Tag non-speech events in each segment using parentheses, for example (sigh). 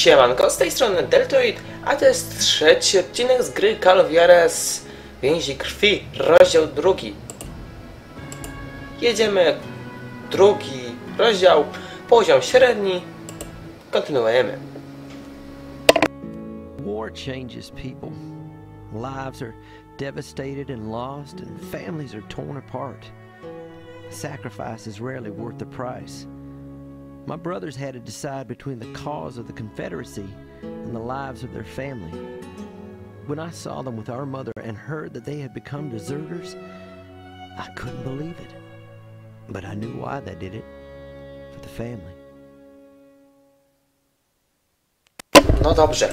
Siemanko, z tej strony Deltoid, a to jest trzeci odcinek z gry Juarez Więzi Krwi, rozdział drugi. Jedziemy drugi rozdział, poziom średni, kontynuujemy. War changes people. Lives are devastated and lost, and families are torn apart. Sacrifice is rarely worth the price. My brothers had to decide between the cause of the Confederacy and the lives of their family. When I saw them with our mother and heard that they had become deserters, I couldn't believe it. But I knew why they did it for the family. No dobrze.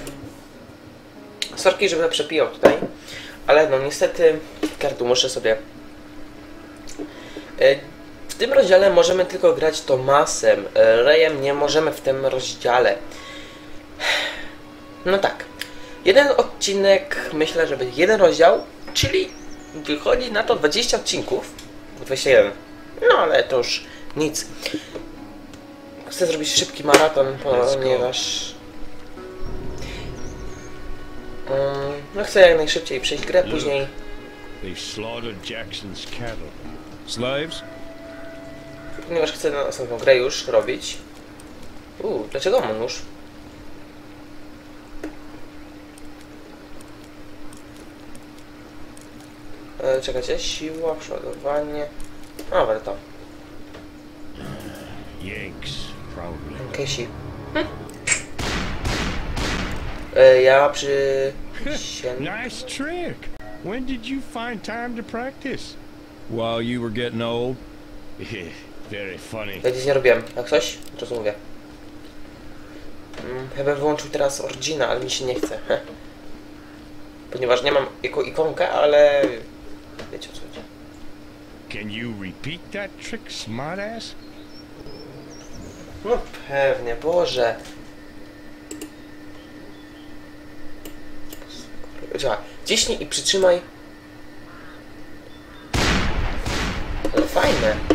Sorki, żeby przepijał tutaj, ale no niestety kartu muszę sobie... W tym rozdziale możemy tylko grać Tomasem, e, Rejem nie możemy w tym rozdziale. (sighs) No tak. Jeden odcinek, myślę, że będzie jeden rozdział, czyli wychodzi na to 20 odcinków. 21. No ale to już nic. Chcę zrobić szybki maraton, ponieważ... Mm, No chcę jak najszybciej przejść grę, później... They slaughtered Jackson's cattle. Slaves? Ponieważ chcę na następną grę już robić. Uuu, dlaczego mam nóż? E, czekajcie, siła, przeładowanie... A, ale to. Yanks, probably. Kesi. Hm. E, ja przy... (laughs) Nice trick. When did you find time to practice? While you were getting old? (laughs) Ja nic nie robiłem. Jak coś? Od razu mówię. Mm, chyba wyłączył teraz Origina, ale mi się nie chce. Heh. Ponieważ nie mam jako ikonkę, ale... Wiecie o co chodzi. Can you repeat that trick, smartass? No pewnie, Boże. Działa. Ciśnij i przytrzymaj. Ale fajne.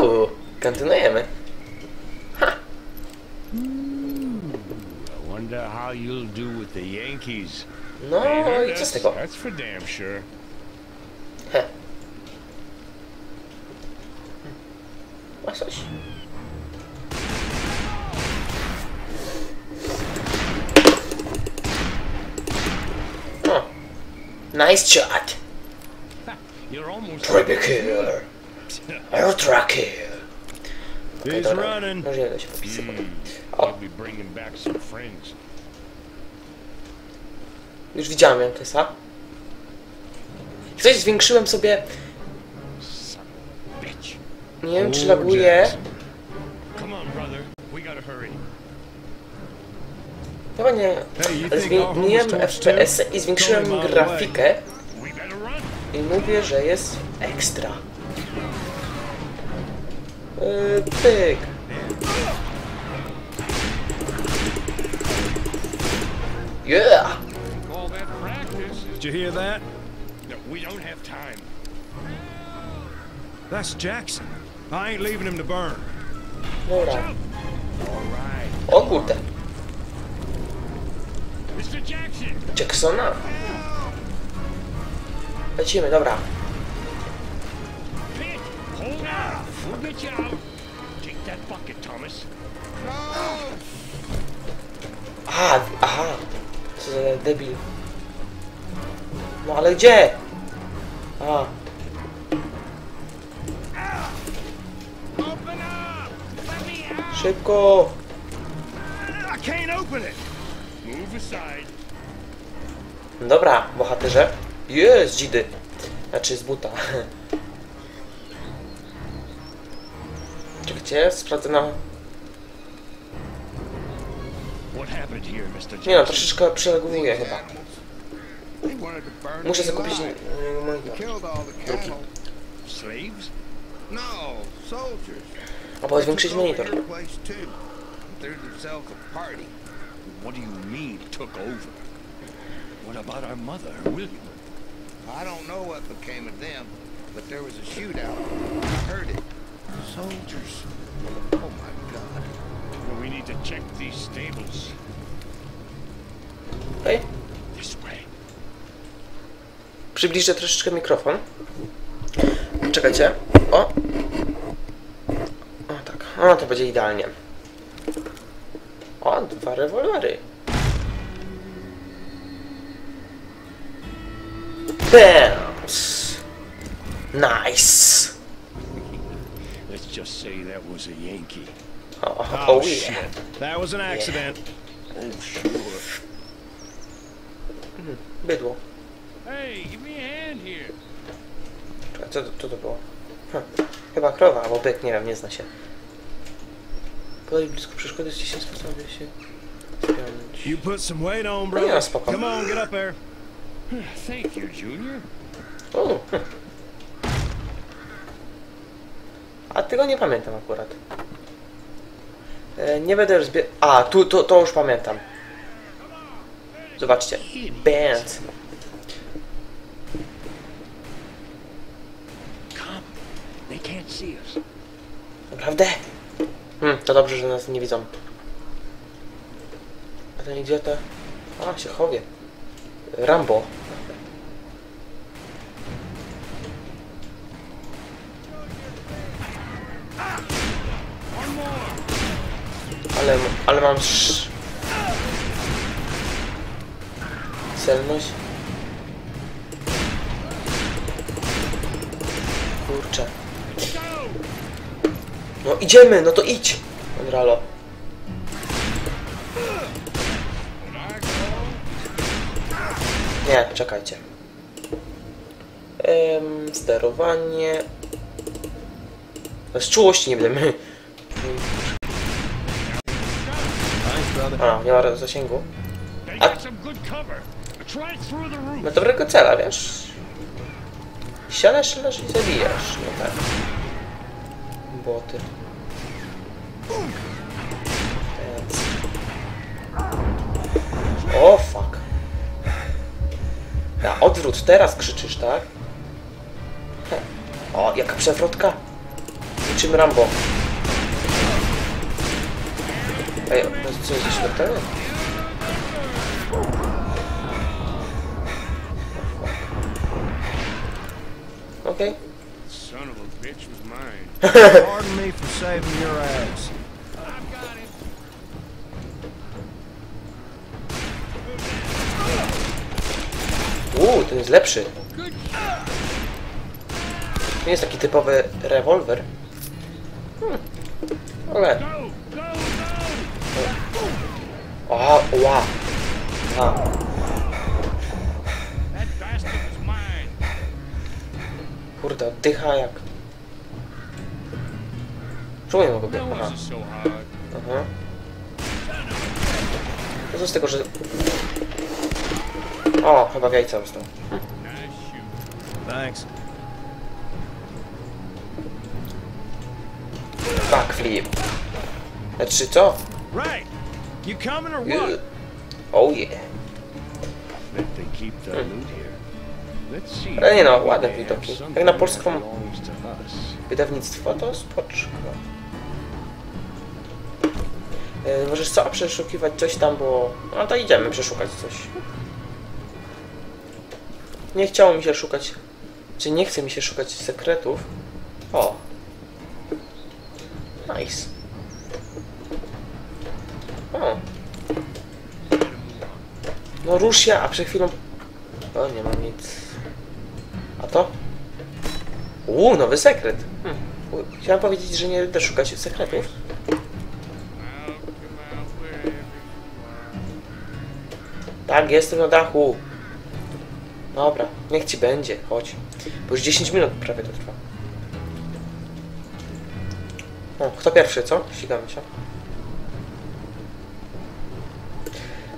Uuu, kontynuujemy. I wonder how you'll do with the Yankees. No Ain't heard i co z that's- tego? That's for damn sure. He. Ma coś. O. Nice shot. You're almost Triple kill. Ultra kill. He's Dobra, running. Może ja się podpisy potem. I'll be bringing back some friends. Już widziałem Jankesa. Coś zwiększyłem sobie. Nie wiem czy laguje. Chyba nie. Ale zmieniłem FPS too? i zwiększyłem grafikę. I mówię, że jest ekstra. Yy. Yeah! All that practice. Did you hear that? No, we don't have time. That's Jackson. I ain't leaving him to burn. Dobra. All right. O kurde. Mr. Jackson. Jacksona. Lecimy, dobra. We'll get you out. Take that bucket, Thomas. Aha, aha. Co za debil. No ale gdzie? A, Open up. Let me out. szybko. Dobra, bohaterze. Jest, dzidy. Znaczy z buta. (laughs) Czekajcie, sprawdzę na... What happened here, Mr. Jackson? Nie no, troszeczkę przeleguje chyba. Muszę me sobie kupić alive. mm, monitor. Killed all the cattle. Slaves? No, soldiers. A bo zwiększyć monitor. What do you mean, took over? What about our mother, William? I don't know what became of them, but there was a shootout. I heard it. Soldiers. Oh my God. Well, we need to check these stables. Okej. This way. Przybliżę troszeczkę mikrofon. Czekajcie. O! O tak. O, to będzie idealnie. O, dwa rewolwery. Bams! Nice! Just say that was a Yankee. O, Oh, oh, yeah. shit. That was an accident. Oh, sure. Bydło. Hey, give me a hand here. Czekaj, co, to- co to było? Hm. Chyba krowa albo byk, nie wiem, nie zna się. Podać blisko przeszkody z 10 sposobów by się spiąć. You put some weight on, No bro. nie, spoko. Come on, get up there. Thank you, Junior. O, hm. A tego nie pamiętam akurat. E, nie będę już zbie... A, tu, to, to już pamiętam. Zobaczcie. Band. Naprawdę? Hmm, to dobrze, że nas nie widzą. A ten idiota... A, się chowie. Rambo. Ale, ale mam sz... Celność. Kurczę. No idziemy, no to idź! Mondralo. Nie, czekajcie. Ehm, sterowanie. Z czułości nie będziemy. (laughs) A, nie ma zasięgu. Roof. Ma dobrego cela, wiesz? Siadasz, strzelasz i zabijasz. No tak. Boty. Więc... O, fuck. Na odwrót, teraz krzyczysz, tak? O, jaka przewrotka. Niczym Rambo. Ej, co jest śmiertelne? Okej. Son of a bitch was mine. (laughs) Pardon me for saving your ass. Uuu, ten jest lepszy. To nie jest taki typowy rewolwer. Hmm. Ale... Go, go, go! Ła. A, kurde, oddycha jak... Czemu nie mogę? That Aha, aha. To co z tego, że... O, chyba. Nice shoot. Thanks. Backflip. Znaczy co? Right. You coming or Yy. what? Oh yeah. Bet they keep the loot here. Let's see. Ale nie no, ładne widoki. Jak na polską wydawnictwo, to spoczko. E, możesz co? Przeszukiwać coś tam, bo... No to idziemy przeszukać coś. Nie chciało mi się szukać... Czy nie chce mi się szukać sekretów? O! Nice. O! No a przed chwilą... O, nie mam nic. A to? Uuu, nowy sekret. Hm. U- Chciałem powiedzieć, że nie będę szukać sekretów. Tak, jestem na dachu. Dobra, niech ci będzie, chodź. Bo już 10 minut prawie to trwa. O, kto pierwszy, co? Ścigamy się.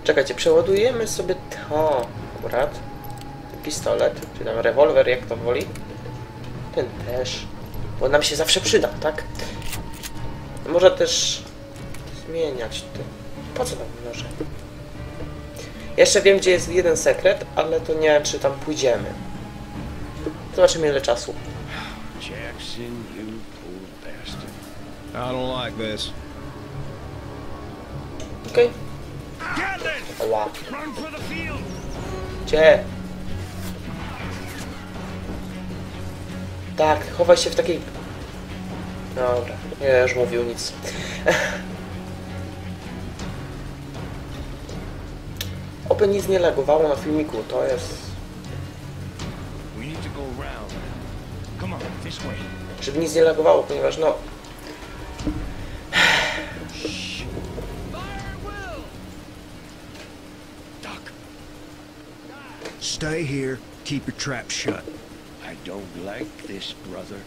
Czekajcie, przeładujemy sobie to akurat. Pistolet, czy tam rewolwer, jak to woli. Ten też. Bo nam się zawsze przyda, tak? Można też zmieniać te. Po co tam noże? Jeszcze wiem, gdzie jest jeden sekret, ale to nie wiem, czy tam pójdziemy. Zobaczymy ile czasu. Jackson, you bastard. I don't like this. Okej. Ała. Gdzie? Tak, chowaj się w takiej... Dobra, nie już mówił nic. (laughs) Oby nic nie lagowało na filmiku, to jest... Żeby nic nie lagowało, ponieważ no... Stay here. Keep your trap shut. I don't like this, brother.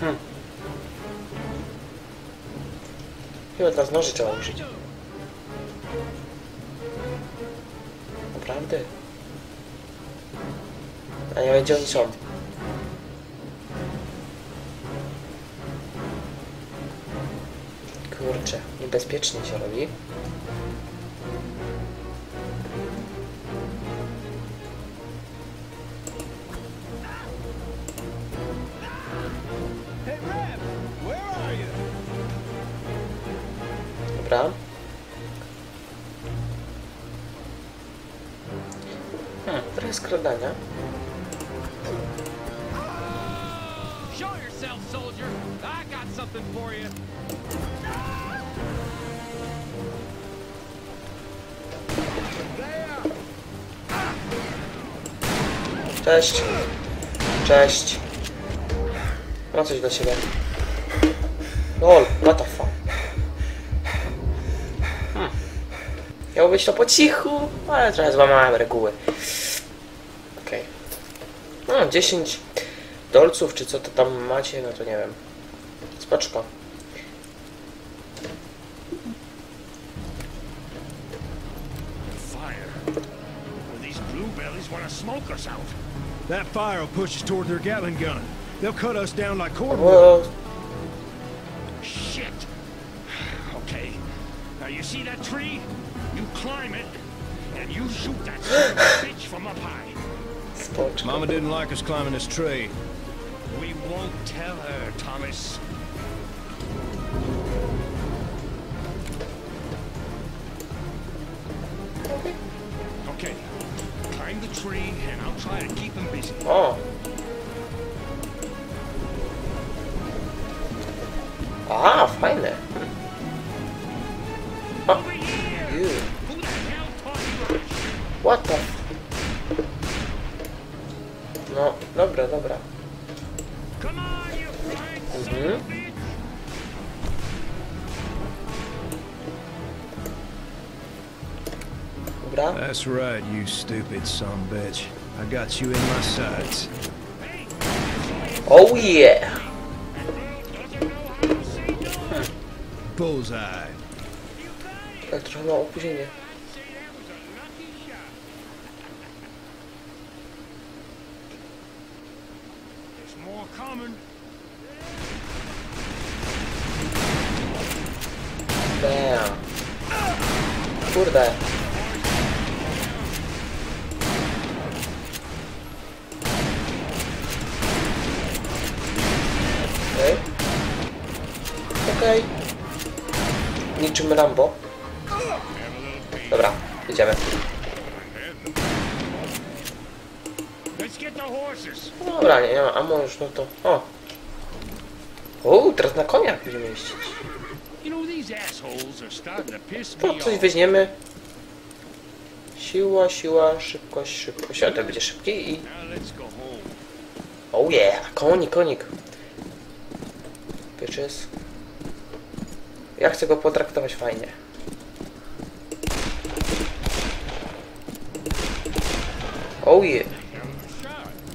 Hmm. Chyba teraz noży trzeba użyć. Naprawdę? A nie wiem gdzie oni Kurczę, niebezpiecznie się robi. Dobra. Hmm, trochę skradania. Cześć. Cześć. Mam coś dla ciebie. Lol, what the fuck. Hmm. Miało być to po cichu, ale trochę złamałem reguły. Okej. No, 10 dolców, czy co to tam macie, no to nie wiem. Spoczko. Fire. These bluebellies want smoke us out. That fire will push us toward their Gatling gun. They'll cut us down like cordwood. Shit. (sighs) Okay. Now you see that tree? You climb it, and you shoot that (gasps) son of a bitch from up high. spoczko. Mama didn't like us climbing this tree. We won't tell her, Thomas. Tree, and I'll try to keep him busy. Oh. O! A, Dobra. That's right, you stupid son bitch. I got you in my sights. Oh yeah! doesn't know how to say no. Bullseye. Tak, trochę ma opóźnienie. Say that Niczym Rambo. Dobra, idziemy. No Dobra, nie, nie ma ammo już, no to... O! Uuu, teraz na koniach będziemy jeździć. Me coś weźmiemy. Siła, siła, szybkość, szybkość. Ale to będzie szybki i... Oh yeah! Konik, konik. Bitches. Ja chcę go potraktować fajnie. Oh yeah!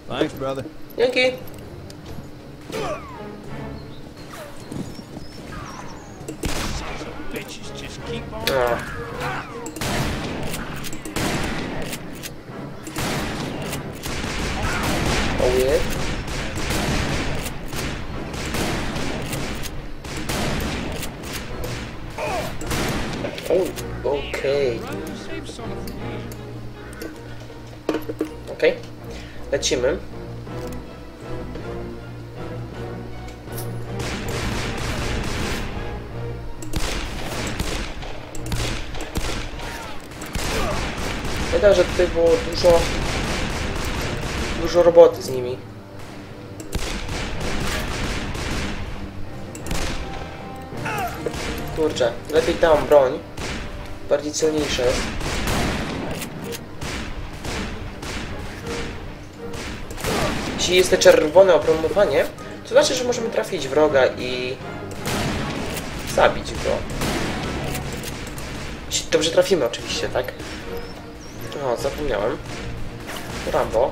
Thanks, brother. Dzięki! No. Oh yeah! Lecimy. Pamiętam, że tutaj było dużo... dużo roboty z nimi. Kurczę, lepiej tam broń. Bardziej celniejsza jest. Jeśli jest te czerwone opromowanie, to znaczy, że możemy trafić wroga i zabić go. Jeśli dobrze trafimy oczywiście, tak? O, zapomniałem. Rambo.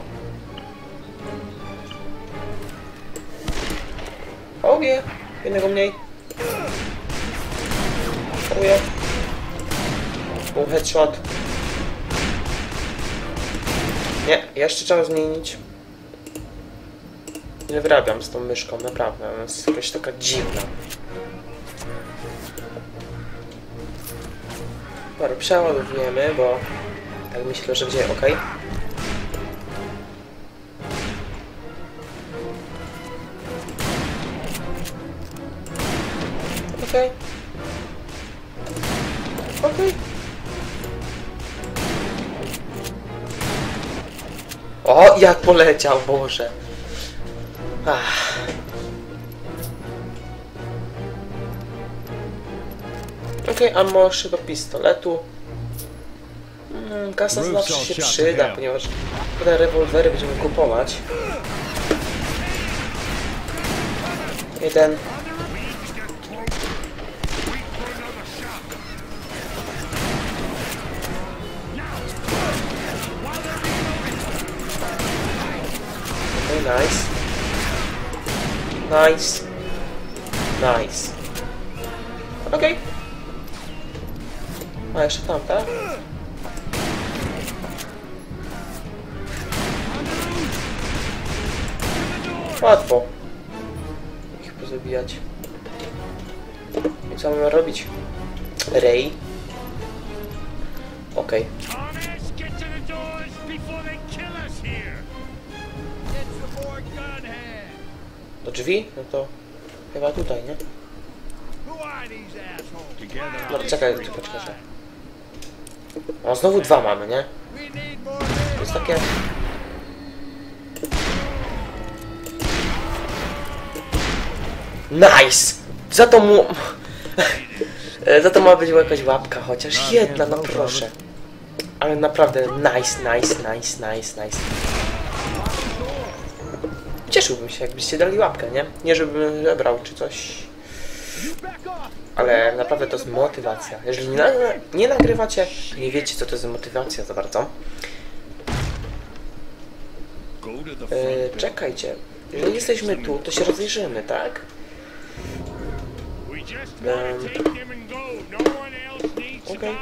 Oje, jednego mniej. Oje. Był headshot. Nie, jeszcze trzeba zmienić. Nie wyrabiam z tą myszką, naprawdę. Ona jest jakaś taka dziwna. Dobra, przeładowujemy, bo tak myślę, że będzie ok. Okej. Okej. O, jak poleciał, Boże. Ach. Okay, ammo do pistoletu. Mm, kasa zawsze się przyda, ponieważ te rewolwery będziemy kupować. Jeden. Nice. Nice. Okej. A, jeszcze tam, tak? Łatwo. Ich pozabijać. I co mamy robić? Ray. Okej. Thomas, get to the doors before they kill us here. It's the Gunhead. Do drzwi? No to chyba tutaj, nie? No czekaj, czekaj, czekaj. O, znowu dwa mamy, nie? To jest takie... Nice! Za to mu... (laughs) Za to ma być jakaś łapka chociaż jedna, no proszę. Ale naprawdę nice, nice, nice, nice, nice. Cieszyłbym się, jakbyście dali łapkę, nie? Nie żebym żebrał czy coś. Ale naprawdę to jest motywacja. Jeżeli nie, nie nagrywacie, nie wiecie co to jest motywacja za bardzo. E, czekajcie. Jeżeli jesteśmy tu, to się rozejrzymy, tak? Um, okay.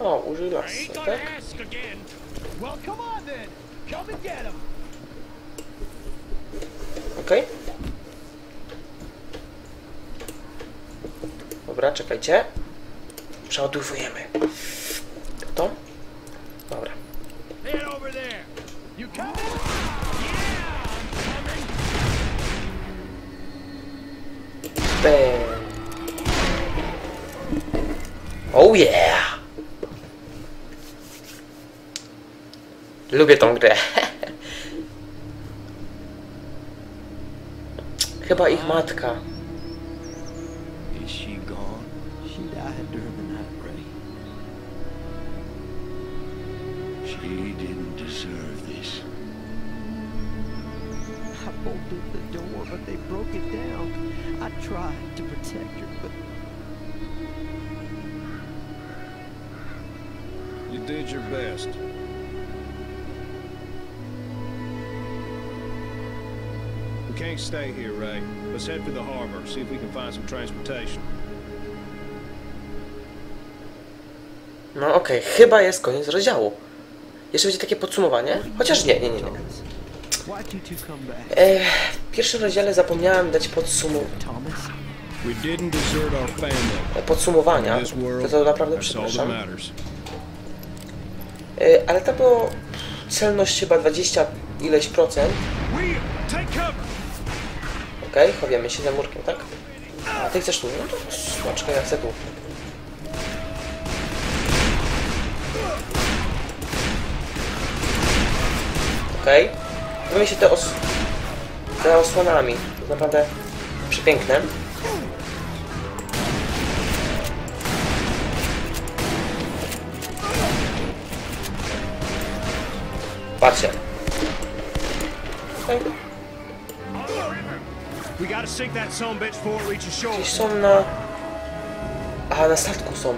O, użyj lasu, tak? Okej. Dobra, czekajcie. Przeładowujemy. To? Dobra. Bam. Oh yeah! Lubię tą grę. Chyba ich matka. Is she gone? She died during the night, Ray. She didn't deserve this. I bolted the door, but they broke it down. I tried to protect her, but You did your best. We can't stay here, Ray. Let's head for the harbor, see if we can find some transportation. No okej, chyba jest koniec rozdziału. Jeszcze będzie takie podsumowanie? Chociaż nie, nie, nie, nie. E, w pierwszym rozdziale zapomniałem dać our family. podsumowania. To, to naprawdę przepraszam. E, ale to było celność chyba 20 ileś procent. Okej, okay, chowiemy się za murkiem, tak? A ty chcesz tu? No to ja chcę tu. Okej. Okay. Zajmę się te os... te osłonami. To naprawdę przepiękne. Patrzcie. Okay. We gotta sink that son bitch before it reaches shore. Gdzieś są na... Aha, na statku są. Eee,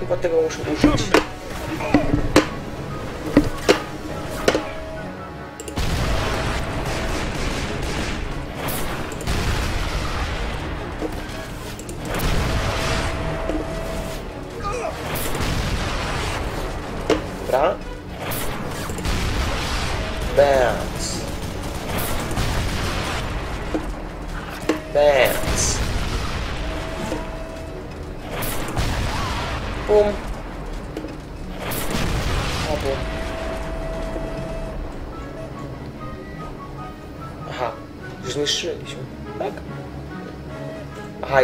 chyba tego muszę użyć.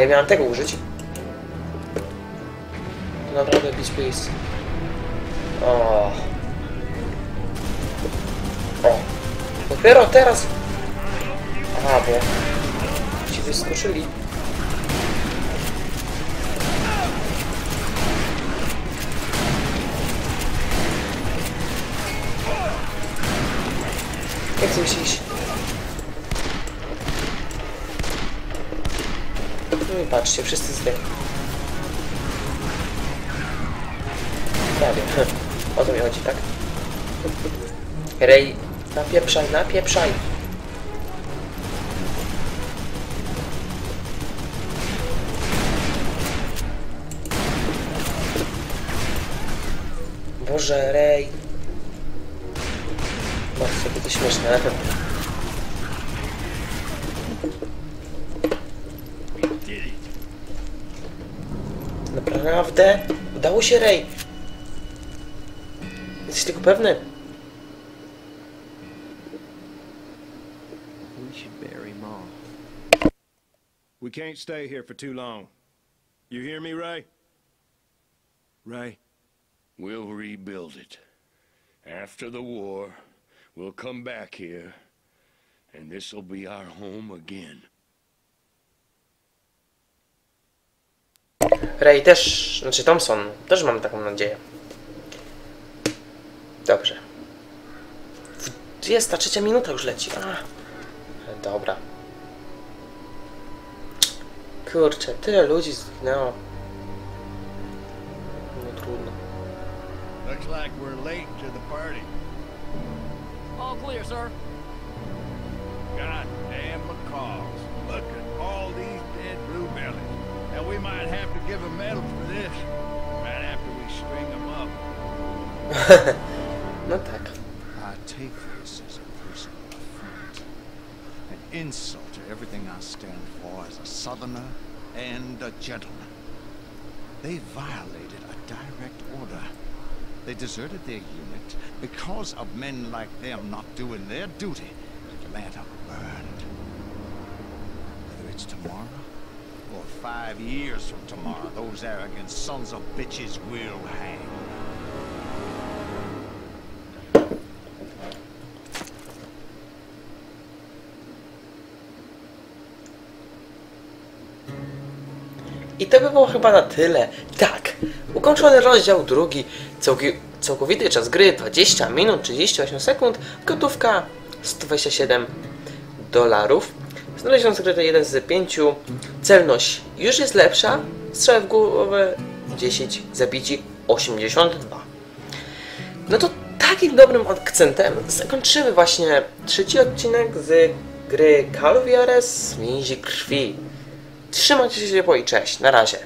Aha, ja miałem tego użyć. To naprawdę być please. O. O. Dopiero Patrzcie, wszyscy zdechli. Prawie. (laughs) O to mi chodzi, tak? Rej, napieprzaj, napieprzaj. Boże, Rej. Sobie to śmieszne. Naprawdę? Udało się, Rej. Jesteś tego pewny? We should bury Mom. We can't stay here for too long. You hear me, Ray? Ray? We'll rebuild it. After the war, we'll come back here, and this'll be our home again. Ray też, znaczy Thompson, też mam taką nadzieję. Dobrze. 23 minuta już leci. A. Dobra. Kurczę, tyle ludzi zginęło. No trudno. Looks like we're late to the party. All clear, sir. God damn macaws. Look at all these dead bluebellies. And we might have to give a medal for this. Right after we string them up. (laughs) No tak. I take this as a personal affront, an insult to everything I stand for as a southerner and a gentleman. They violated a direct order. They deserted their unit because of men like them not doing their duty. Atlanta burned. Whether it's tomorrow or five years from tomorrow, those arrogant sons of bitches will hang. I to by było chyba na tyle. Tak, ukończony rozdział drugi, całkowity czas gry 20 minut 38 sekund, gotówka 127 dolarów. Znaleziono sekretę 1 z 5, celność już jest lepsza, strzały w głowę 10, zabici 82. No to takim dobrym akcentem zakończymy właśnie trzeci odcinek z gry Call of Więzi Krwi. Trzymajcie się ciepło i cześć. Na razie.